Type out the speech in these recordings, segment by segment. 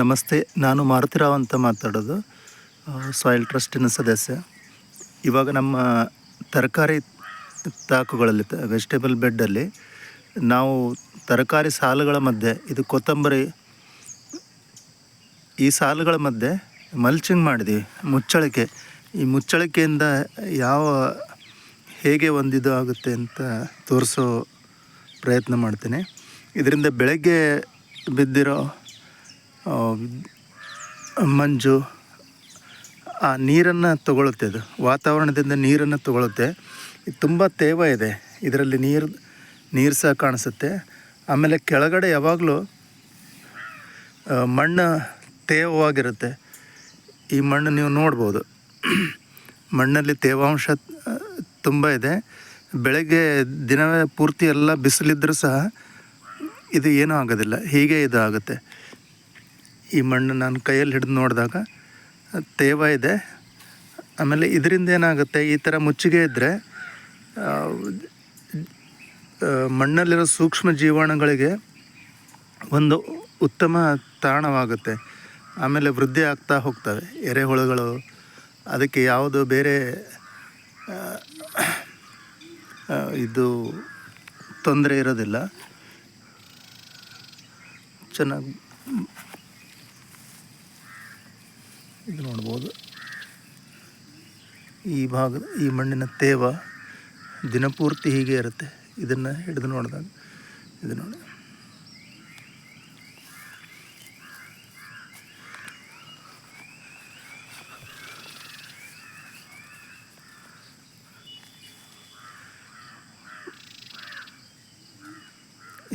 ನಮಸ್ತೆ, ನಾನು ಮಾರುತಿರಾವ್ ಅಂತ ಮಾತಾಡೋದು ಸಾಯಿಲ್ ಟ್ರಸ್ಟಿನ ಸದಸ್ಯ. ಇವಾಗ ನಮ್ಮ ತರಕಾರಿ ತಾಕುಗಳಲ್ಲಿ ವೆಜಿಟೇಬಲ್ ಬೆಡ್ಡಲ್ಲಿ ನಾವು ತರಕಾರಿ ಸಾಲುಗಳ ಮಧ್ಯೆ, ಇದು ಕೊತ್ತಂಬರಿ, ಈ ಸಾಲುಗಳ ಮಧ್ಯೆ ಮಲ್ಚಿಂಗ್ ಮಾಡಿದ್ವಿ, ಮುಚ್ಚಳಿಕೆ. ಈ ಮುಚ್ಚಳಿಕೆಯಿಂದ ಯಾವ, ಹೇಗೆ ಒಂದಿದು ಆಗುತ್ತೆ ಅಂತ ತೋರಿಸೋ ಪ್ರಯತ್ನ ಮಾಡ್ತೇನೆ. ಇದರಿಂದ ಬೆಳಗ್ಗೆ ಬಿದ್ದಿರೋ ಮಂಜು, ಆ, ನೀರನ್ನು ತಗೊಳುತ್ತೆ ಅದು. ವಾತಾವರಣದಿಂದ ನೀರನ್ನು ತಗೊಳ್ಳುತ್ತೆ ಇದು ತುಂಬ ತೇವ ಇದೆ. ಇದರಲ್ಲಿ ನೀರು ನೀರು ಸಹ ಕಾಣಿಸುತ್ತೆ. ಆಮೇಲೆ ಕೆಳಗಡೆ ಯಾವಾಗಲೂ ಮಣ್ಣು ತೇವವಾಗಿರುತ್ತೆ. ಈ ಮಣ್ಣು ನೀವು ನೋಡ್ಬೋದು. ಮಣ್ಣಲ್ಲಿ ತೇವಾಂಶ ತುಂಬ ಇದೆ. ಬೆಳಗ್ಗೆ ದಿನವೇ ಪೂರ್ತಿ ಎಲ್ಲ ಬಿಸಿಲಿದ್ದರೂ ಸಹ ಇದು ಏನೂ ಆಗೋದಿಲ್ಲ. ಹೀಗೆ ಇದು ಆಗುತ್ತೆ. ಈ ಮಣ್ಣು ನಾನು ಕೈಯಲ್ಲಿ ಹಿಡಿದು ನೋಡಿದಾಗ ತೇವ ಇದೆ. ಆಮೇಲೆ ಇದರಿಂದ ಏನಾಗುತ್ತೆ, ಈ ಥರ ಮುಚ್ಚಿಗೆ ಇದ್ದರೆ ಮಣ್ಣಲ್ಲಿರೋ ಸೂಕ್ಷ್ಮ ಜೀವಾಣುಗಳಿಗೆ ಒಂದು ಉತ್ತಮ ತಾಣವಾಗುತ್ತೆ. ಆಮೇಲೆ ವೃದ್ಧಿ ಆಗ್ತಾ ಹೋಗ್ತವೆ, ಎರೆಹುಳುಗಳು, ಅದಕ್ಕೆ ಯಾವುದು ಬೇರೆ ಇದು ತೊಂದರೆ ಇರೋದಿಲ್ಲ. ಚೆನ್ನಾಗಿ ಇದು ನೋಡ್ಬೋದು. ಈ ಭಾಗದ, ಈ ಮಣ್ಣಿನ ತೇವ ದಿನಪೂರ್ತಿ ಹೀಗೆ ಇರುತ್ತೆ. ಇದನ್ನು ಹಿಡಿದು ನೋಡಿದಾಗ, ಇದು ನೋಡಿ.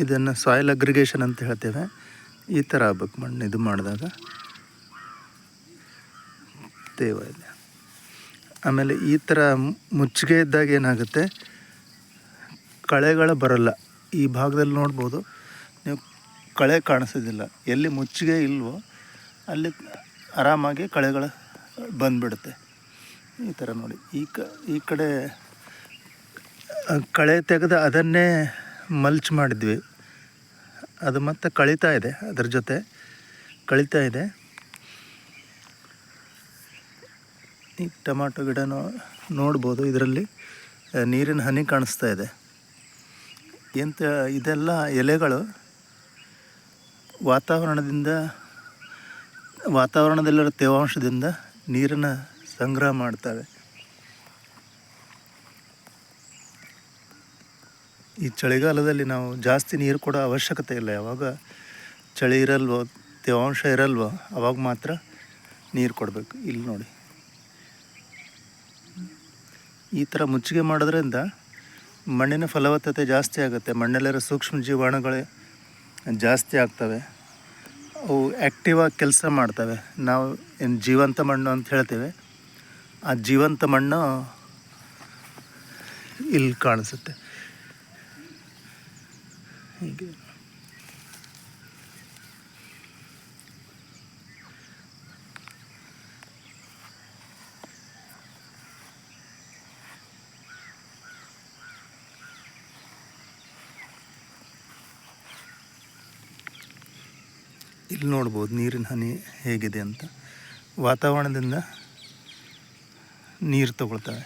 ಇದನ್ನು ಸಾಯಿಲ್ ಅಗ್ರಿಗೇಷನ್ ಅಂತ ಹೇಳ್ತೇವೆ. ಈ ಥರ ಆಗ್ಬೇಕು ಮಣ್ಣು ಇದು ಮಾಡಿದಾಗ. ಇದೆ ಆಮೇಲೆ ಈ ಥರ ಮುಚ್ಚಿಗೆ ಇದ್ದಾಗ ಏನಾಗುತ್ತೆ? ಕಳೆಗಳು ಬರಲ್ಲ. ಈ ಭಾಗದಲ್ಲಿ ನೋಡ್ಬೋದು, ನೀವು ಕಳೆ ಕಾಣಿಸೋದಿಲ್ಲ. ಎಲ್ಲಿ ಮುಚ್ಚಿಗೆ ಇಲ್ವೋ ಅಲ್ಲಿ ಆರಾಮಾಗಿ ಕಳೆಗಳು ಬಂದುಬಿಡುತ್ತೆ. ಈ ಥರ ನೋಡಿ. ಈ ಕ, ಈ ಕಡೆ ಕಳೆ ತೆಗೆದು ಅದನ್ನೇ ಮಲ್ಚ್ ಮಾಡಿದ್ವಿ. ಅದು ಮತ್ತೆ ಕಳೀತಾ ಇದೆ ಅದ್ರ ಜೊತೆ. ಕಳೀತಾ ಇದೆ. ಈ ಟೊಮಾಟೊ ಗಿಡನೂ ನೋಡ್ಬೋದು, ಇದರಲ್ಲಿ ನೀರಿನ ಹನಿ ಕಾಣಿಸ್ತಾ ಇದೆ. ಎಂಥ ಇದೆಲ್ಲ ಎಲೆಗಳು ವಾತಾವರಣದಿಂದ, ವಾತಾವರಣದಲ್ಲಿರೋ ತೇವಾಂಶದಿಂದ ನೀರನ್ನು ಸಂಗ್ರಹ ಮಾಡ್ತವೆ. ಈ ಚಳಿಗಾಲದಲ್ಲಿ ನಾವು ಜಾಸ್ತಿ ನೀರು ಕೊಡೋ ಅವಶ್ಯಕತೆ ಇಲ್ಲ. ಯಾವಾಗ ಚಳಿ ಇರಲ್ವೋ, ತೇವಾಂಶ ಇರಲ್ವೋ, ಅವಾಗ ಮಾತ್ರ ನೀರು ಕೊಡಬೇಕು. ಇಲ್ಲಿ ನೋಡಿ. ಈ ಥರ ಮುಚ್ಚಿಗೆ ಮಾಡೋದ್ರಿಂದ ಮಣ್ಣಿನ ಫಲವತ್ತತೆ ಜಾಸ್ತಿ ಆಗುತ್ತೆ. ಮಣ್ಣಲ್ಲಿರೋ ಸೂಕ್ಷ್ಮ ಜೀವಾಣುಗಳೇ ಜಾಸ್ತಿ ಆಗ್ತವೆ. ಅವು ಆ್ಯಕ್ಟಿವ್ ಆಗಿ ಕೆಲಸ ಮಾಡ್ತವೆ. ನಾವು ಏನು ಜೀವಂತ ಮಣ್ಣು ಅಂತ ಹೇಳ್ತೇವೆ. ಆ ಜೀವಂತ ಮಣ್ಣು ಇಲ್ಲಿ ಕಾಣಿಸುತ್ತೆ. ಹೀಗೆ. ಇಲ್ಲಿ ನೋಡ್ಬೋದು ನೀರಿನ ಹನಿ ಹೇಗಿದೆ ಅಂತ. ವಾತಾವರಣದಿಂದ ನೀರು ತಗೊಳ್ತವೆ.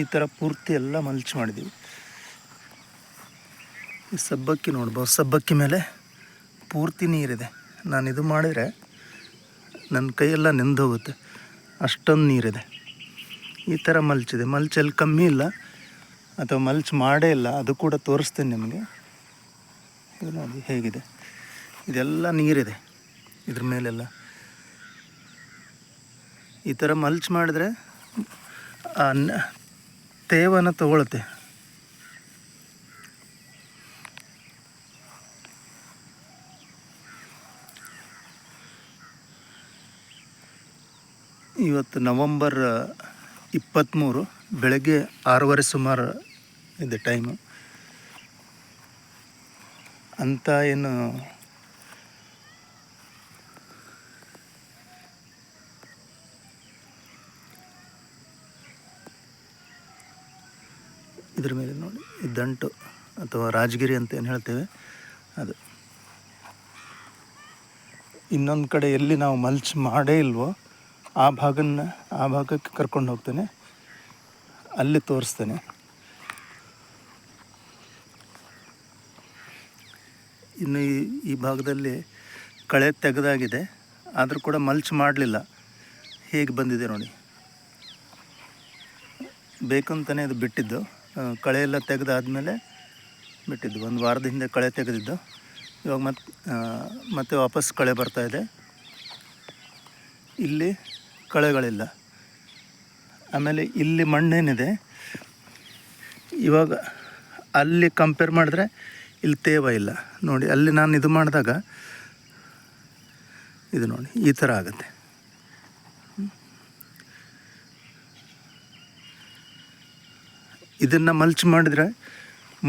ಈ ಥರ ಪೂರ್ತಿ ಎಲ್ಲ ಮಲ್ಚ್ ಮಾಡಿದ್ದೀವಿ ಈ ಸಬ್ಬಕ್ಕಿ ನೋಡ್ಬೋದು. ಸಬ್ಬಕ್ಕಿ ಮೇಲೆ ಪೂರ್ತಿ ನೀರಿದೆ. ನಾನು ಇದು ಮಾಡಿದರೆ ನನ್ನ ಕೈಯೆಲ್ಲ ನೆಂದೋಗುತ್ತೆ. ಅಷ್ಟೊಂದು ನೀರಿದೆ. ಈ ಥರ ಮಲ್ಚಿದೆ. ಮಲ್ಚಲ್ಲಿ ಕಮ್ಮಿ ಇಲ್ಲ. ಅಥವಾ ಮಲ್ಚ್ ಮಾಡೇ ಇಲ್ಲ, ಅದು ಕೂಡ ತೋರಿಸ್ತೇನೆ ನಿಮಗೆ. ಇದು ಹೇಗಿದೆ. ಇದೆಲ್ಲ ನೀರಿದೆ, ಇದ್ರ ಮೇಲೆಲ್ಲ. ಈ ಥರ ಮಲ್ಚ್ ಮಾಡಿದ್ರೆ ತೇವನ ತಗೊಳುತ್ತೆ. ಇವತ್ತು ನವಂಬರ್ ಇಪ್ಪತ್ತ್ಮೂರು ಬೆಳಗ್ಗೆ ಆರೂವರೆ ಸುಮಾರು ಇದೆ ಟೈಮು ಅಂಥ ಏನು ಇದ್ರ ಮೇಲೆ ನೋಡಿ ದಂಟು ಅಥವಾ ರಾಜಗಿರಿ ಅಂತ ಏನು ಹೇಳ್ತೇವೆ, ಅದು. ಇನ್ನೊಂದು ಕಡೆ ಎಲ್ಲಿ ನಾವು ಮಲ್ಚ್ ಮಾಡೇ ಇಲ್ವೋ, ಆ ಭಾಗನ ಆ ಭಾಗಕ್ಕೆ ಕರ್ಕೊಂಡು ಹೋಗ್ತೇನೆ. ಅಲ್ಲಿ ತೋರಿಸ್ತೇನೆ. ಇನ್ನು ಈ ಈ ಭಾಗದಲ್ಲಿ ಕಳೆ ತೆಗೆದಾಗಿದೆ. ಆದರೂ ಕೂಡ ಮಲ್ಚ್ ಮಾಡಲಿಲ್ಲ. ಹೇಗೆ ಬಂದಿದೆ ನೋಡಿ. ಬೇಕಂತಲೇ ಅದು ಬಿಟ್ಟಿದ್ದು. ಕಳೆ ಎಲ್ಲ ತೆಗೆದಾದಮೇಲೆ ಬಿಟ್ಟಿದ್ದು. ಒಂದು ವಾರದ ಹಿಂದೆ ಕಳೆ ತೆಗೆದಿದ್ದು. ಇವಾಗ ಮತ್ತೆ ಮತ್ತೆ ವಾಪಸ್ ಕಳೆ ಬರ್ತಾ ಇದೆ. ಇಲ್ಲಿ ಕಳೆಗಳಿಲ್ಲ. ಆಮೇಲೆ ಇಲ್ಲಿ ಮಣ್ಣೇನಿದೆ. ಇವಾಗ ಅಲ್ಲಿ ಕಂಪೇರ್ ಮಾಡಿದ್ರೆ ಇಲ್ಲಿ ತೇವ ಇಲ್ಲ. ನೋಡಿ, ಅಲ್ಲಿ ನಾನು ಇದು ಮಾಡಿದಾಗ ಇದು ನೋಡಿ, ಈ ಥರ ಆಗುತ್ತೆ. ಇದನ್ನು ಮಲ್ಚ್ ಮಾಡಿದ್ರೆ,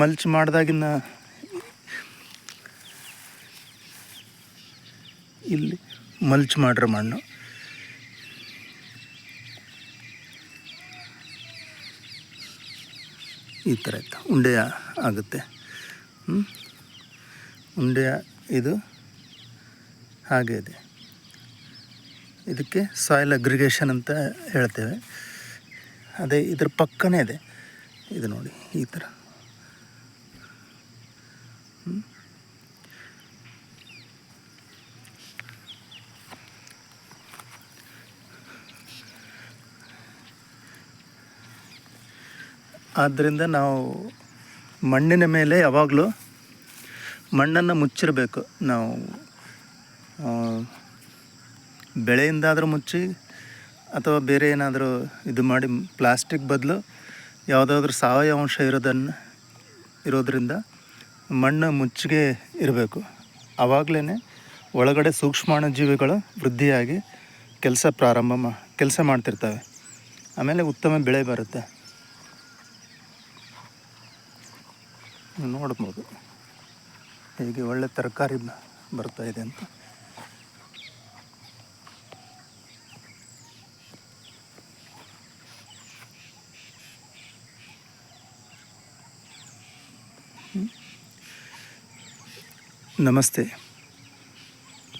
ಮಲ್ಚ್ ಮಾಡಿದಾಗಿನ ಇಲ್ಲಿ ಮಲ್ಚ್ ಮಾಡ್ರೆ ಮಣ್ಣು. ಈ ಥರ ಉಂಡೆಯ ಆಗುತ್ತೆ. ಹ್ಮ್? ಉಂಡೆಯ ಇದು ಹಾಗೆ ಇದೆ. ಇದಕ್ಕೆ ಸಾಯಿಲ್ ಅಗ್ರಿಗೇಷನ್ ಅಂತ ಹೇಳ್ತೇವೆ. ಅದೇ ಇದ್ರ ಪಕ್ಕನೇ ಇದೆ. ಇದು ನೋಡಿ, ಈ ಥರ? ಆದ್ದರಿಂದ ನಾವು ಮಣ್ಣಿನ ಮೇಲೆ ಯಾವಾಗಲೂ ಮಣ್ಣನ್ನು ಮುಚ್ಚಿರಬೇಕು. ನಾವು ಬೆಳೆಯಿಂದಾದರೂ ಮುಚ್ಚಿ ಅಥವಾ ಬೇರೆ ಏನಾದರೂ ಇದು ಮಾಡಿ ಪ್ಲಾಸ್ಟಿಕ್ ಬದಲು ಯಾವುದಾದ್ರೂ ಸಾವಯವ ಅಂಶ ಇರೋದನ್ನು, ಇರೋದರಿಂದ ಮಣ್ಣು ಮುಚ್ಚಿಗೆ ಇರಬೇಕು. ಆವಾಗಲೇ ಒಳಗಡೆ ಸೂಕ್ಷ್ಮಾಣು ಜೀವಿಗಳು ವೃದ್ಧಿಯಾಗಿ ಕೆಲಸ ಪ್ರಾರಂಭ ಮಾ, ಕೆಲಸ ಮಾಡ್ತಿರ್ತವೆ. ಆಮೇಲೆ ಉತ್ತಮ ಬೆಳೆ ಬರುತ್ತೆ. ನೋಡ್ಬೋದು. ಹೇಗೆ ಒಳ್ಳೆ ತರಕಾರಿ ಬರ್ತಾ ಇದೆ ಅಂತ. ನಮಸ್ತೆ.